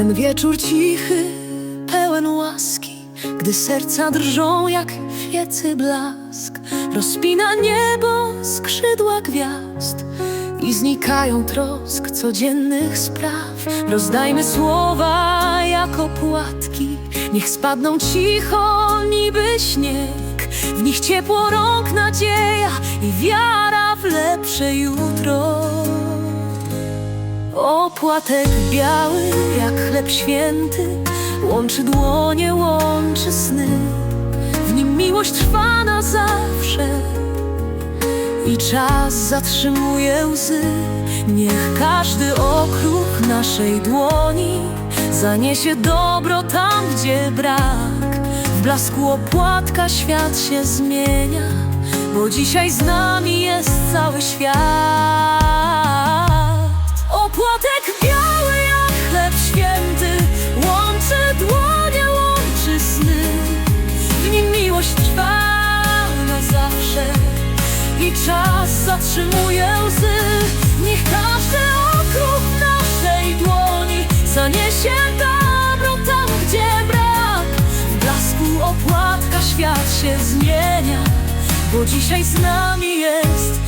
Ten wieczór cichy, pełen łaski, gdy serca drżą jak wiecy blask, rozpina niebo skrzydła gwiazd i znikają trosk codziennych spraw. Rozdajmy słowa jako płatki, niech spadną cicho niby śnieg. W nich ciepło rąk, nadzieja i wiara w lepsze jutro. Opłatek biały jak chleb święty Łączy dłonie, łączy sny. W nim miłość trwa na zawsze I czas zatrzymuje łzy. Niech każdy okruch naszej dłoni Zaniesie dobro tam, gdzie brak. W blasku opłatka świat się zmienia Bo dzisiaj z nami jest zatrzymuje łzy. Niech każdy okruch naszej dłoni Zaniesie dobro tam, gdzie brak. W blasku opłatka świat się zmienia Bo dzisiaj z nami jest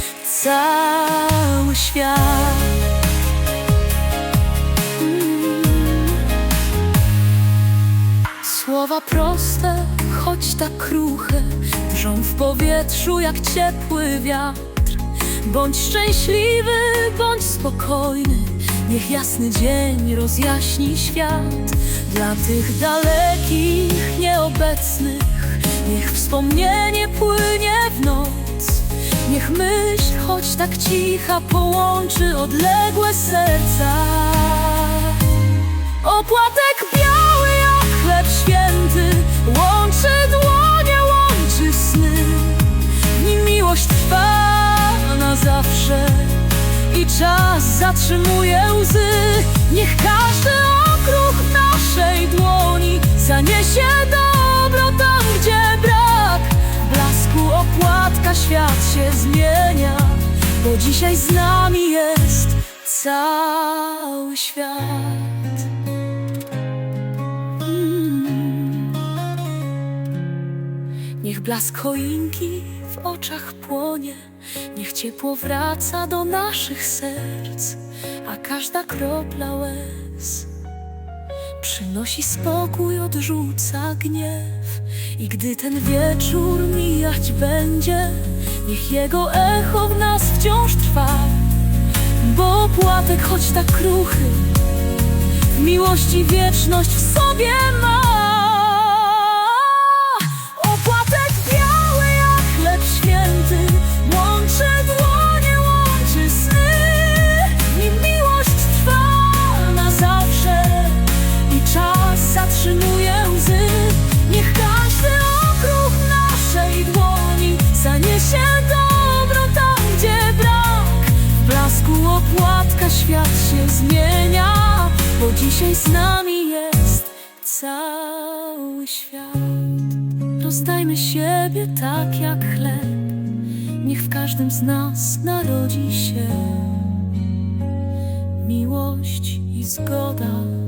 cały świat. Słowa proste, choć tak kruche Drżą w powietrzu jak ciepły wiatr Bądź szczęśliwy, bądź spokojny Niech jasny dzień rozjaśni świat. Dla tych dalekich, nieobecnych Niech wspomnienie płynie w noc. Niech myśl, choć tak cicha Połączy odległe serca. Opłatek zatrzymuje łzy. Niech każdy okruch naszej dłoni Zaniesie dobro tam, gdzie brak. Blasku opłatka świat się zmienia Bo dzisiaj z nami jest cały świat. Niech blask choinki w oczach płonie, niech ciepło wraca do naszych serc, a każda kropla łez przynosi spokój, odrzuca gniew. I gdy ten wieczór mijać będzie, niech jego echo w nas wciąż trwa, bo płatek choć tak kruchy, w miłości wieczność w sobie ma. Opłatka świat się zmienia Bo dzisiaj z nami jest cały świat. Rozdajmy siebie tak jak chleb. Niech w każdym z nas narodzi się Miłość i zgoda